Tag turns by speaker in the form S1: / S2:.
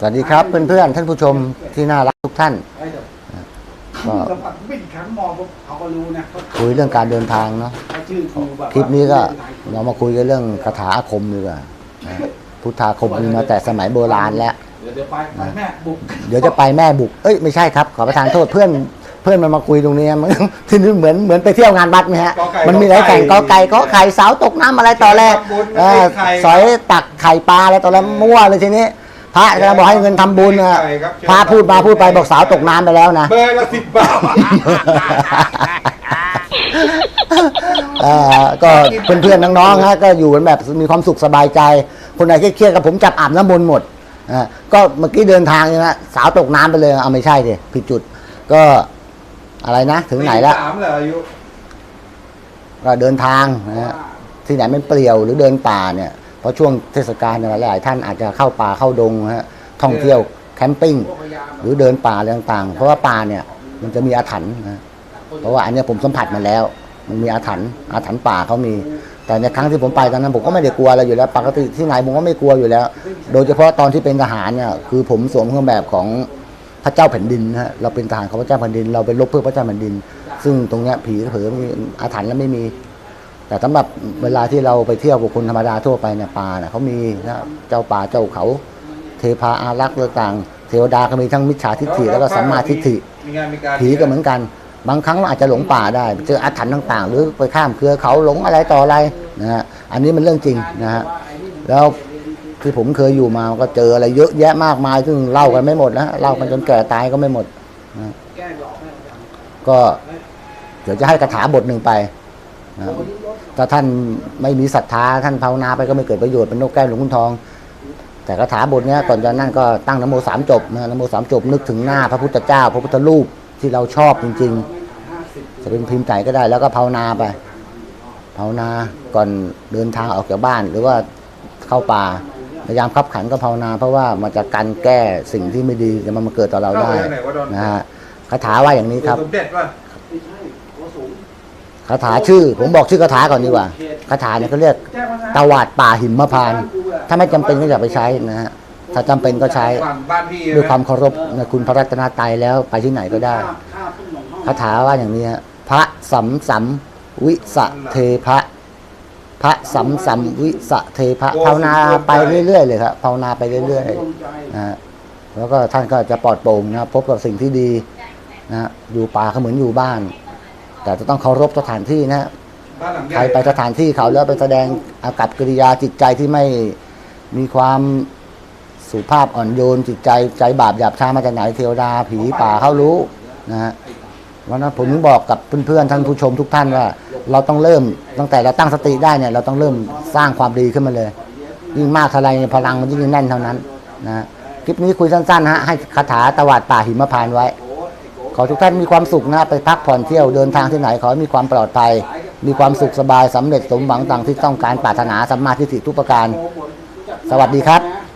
S1: สวัสดีครับเพื่อนๆท่านผู้ชมที่น่ารักทุกท่าน ก็
S2: สัมผัสไม่กี่ครั้งมองปุ๊บเขาก็รู้นะเขา
S1: คุยเรื่องการเดินทางเนาะ
S2: เขาชื่อครูแบบ
S1: คลิปนี้ก็เรามาคุยกันเรื่องคาถาอาคมดีกว่านะพุทธาคมมีมาแต่สมัยโบราณแล้ว
S2: เดี๋ยวเดี๋ยวไปไปแม่บุก
S1: เดี๋ยวจะไปแม่บุก เอ้ยไม่ใช่ครับ ขอประทานโทษเพื่อนเพื่อนมันมาคุยตรงนี้มันที่นี่เหมือนเหมือนไปเที่ยวงานวัดไหมฮะ มันมีหลายแข่งกอไก่กอไข่สาวตกน้ำอะไรต่อแรกเออสอยตักไข่ปลาอะไรต่อแรกมั่วเลยทีนี้พ ระกำลังบอกให้เงินทำบุญนะพระพูดมาพูดไปบอกสาวตกน้ำไปแล้วนะ
S2: เบอร์ละสิบบาท
S1: เอ่อก็เพื่อนๆน้องๆฮะก็อยู่กันแบบมีความสุขสบายใจ คนไหนเครียดๆกับผมจับอาบน้ำมนต์หมดอ่าก็เมื่อกี้เดินทางเนี่ยนะสาวตกน้ำไปเลยเอาไม่ใช่ดิผิดจุด ก็อะไรนะ ถึงไหนแล้ว
S2: สามเหรออายุ
S1: ก็เดินทางนะฮะที่ไหนไม่เปลี่ยวหรือเดินป่าเนี่ย เพราะช่วงเทศกาลเนี่ยหลายๆท่านอาจจะเข้าป่าเข้าดงฮะท่องเที่ยวแคมปิ้งหรือเดินป่าอะไรต่างๆ เพราะว่าป่าเนี่ยมันจะมีอาถรรพ์นะเพราะว่าอันนี้ผมสัมผัสมาแล้ว มันมีอาถรรพ์อาถรรพ์ป่าเขามี แต่ในครั้งที่ผมไปตอนนั้นผมก็ไม่ได้กลัวอะไรอยู่แล้ว ปกติที่ไหนผมก็ไม่กลัวอยู่แล้ว โดยเฉพาะตอนที่เป็นทหารเนี่ยคือผมสวมเครื่องแบบของพระเจ้าแผ่นดินนะฮะเราเป็นทหารของพระเจ้าแผ่นดิน เราไปรบเพื่อพระเจ้าแผ่นดิน ซึ่งตรงเนี้ยผีเผลออาถรรพ์แล้วไม่มี แต่สำหรับเวลาที่เราไปเที่ยวกับคนธรรมดาทั่วไปเนี่ยป่าเนี่ยเขามีนะเจ้าป่าเจ้าเขา เทพาอารักษ์ต่างๆ เทวดาก็มีทั้งมิจฉาทิฏฐิแล้วก็สัมมาทิฏฐิ
S2: มีงานมีการ
S1: ผีก็เหมือนกัน บางครั้งเราอาจจะหลงป่าได้เจออาถรรพ์ต่าง ๆ หรือไปข้ามเครือเขาหลงอะไรต่ออะไรนะฮะอันนี้มันเรื่องจริงนะฮะแล้วที่ผมเคยอยู่มาก็เจออะไรเยอะแยะมากมายซึ่งเล่ากันไม่หมดนะเล่ากันจนแก่ตายก็ไม่หมดนะก็เดี๋ยวจะให้คาถาบทหนึ่งไปนะ ถ้าท่านไม่มีศรัทธาท่านภาวนาไปก็ไม่เกิดประโยชน์เป็นนกแก้วหลวงคุณทอง แต่คาถาบทเนี้ยก่อนจะนั่นก็ตั้งนโมสามจบนะนโมสามจบนึกถึงหน้าพระพุทธเจ้า พระพุทธรูปที่เราชอบจริงๆจะเป็นพิมพ์ไหนก็ได้ แล้วก็ภาวนาไปภาวนาก่อนเดินทางออกจากบ้าน หรือว่าเข้าป่าพยายามขับขันก็ภาวนา เพราะว่ามันจะกันแก้สิ่งที่ไม่ดีจะมันมาเกิดต่อเราได้นะฮะคาถาว่าอย่างนี้ครับ
S2: สมเด็จป่ะ
S1: คาถาชื่อ ผมบอกชื่อคาถาก่อนดีกว่าคาถาเนี่ยเขาเรียกตวาดป่าหิมพานต์ถ้าไม่จำเป็นก็อย่าไปใช้นะฮะถ้าจำเป็นก็ใช้
S2: บ้านพี่
S1: ด้วยความเคารพในคุณพระรัตนตรัยแล้วไปที่ไหนก็ได้คาถาว่าอย่างนี้ฮะพระสัมสัมวิสะเทพะพระสัมสัมวิสะเทพะภาวนาไปเรื่อยๆเลยครับภาวนาไปเรื่อยๆนะฮะแล้วก็ท่านก็จะปลอดโปร่งนะพบกับสิ่งที่ดีนะฮะอยู่ป่าก็เหมือนอยู่บ้าน แต่จะต้องเคารพสถานที่นะฮะ
S2: บ้านหลังให
S1: ใคร
S2: ญ่
S1: ไปสถานที่เขาแล้วไปแสดงอากับกิริยาจิตใจที่ไม่มีความสุภาพอ่อนโยนจิตใจใจบาปหยาบช้ามาจากไหนเทวดาผีป่าเขารู้นะฮะวันนั้นผมถึงบอกกับเพื่อนๆท่านผู้ชมทุกท่านว่า เราต้องเริ่มตั้งแต่เราตั้งสติได้เนี่ยเราต้องเริ่มสร้างความดีขึ้นมาเลย ยิ่งมากเท่าไรพลังมันยิ่งแน่นเท่านั้นนะฮะคลิปนี้คุยสั้นๆฮะให้คาถาตวาดป่าหิมพานต์ไว้ ขอทุกท่านมีความสุขนะไปพักผ่อนเที่ยวเดินทางที่ไหนขอให้มีความปลอดภัย มีความสุขสบายสำเร็จสมหวังต่างที่ต้องการปรารถนาสัมมาทิฏฐิทุกประการ สวัสดีครับ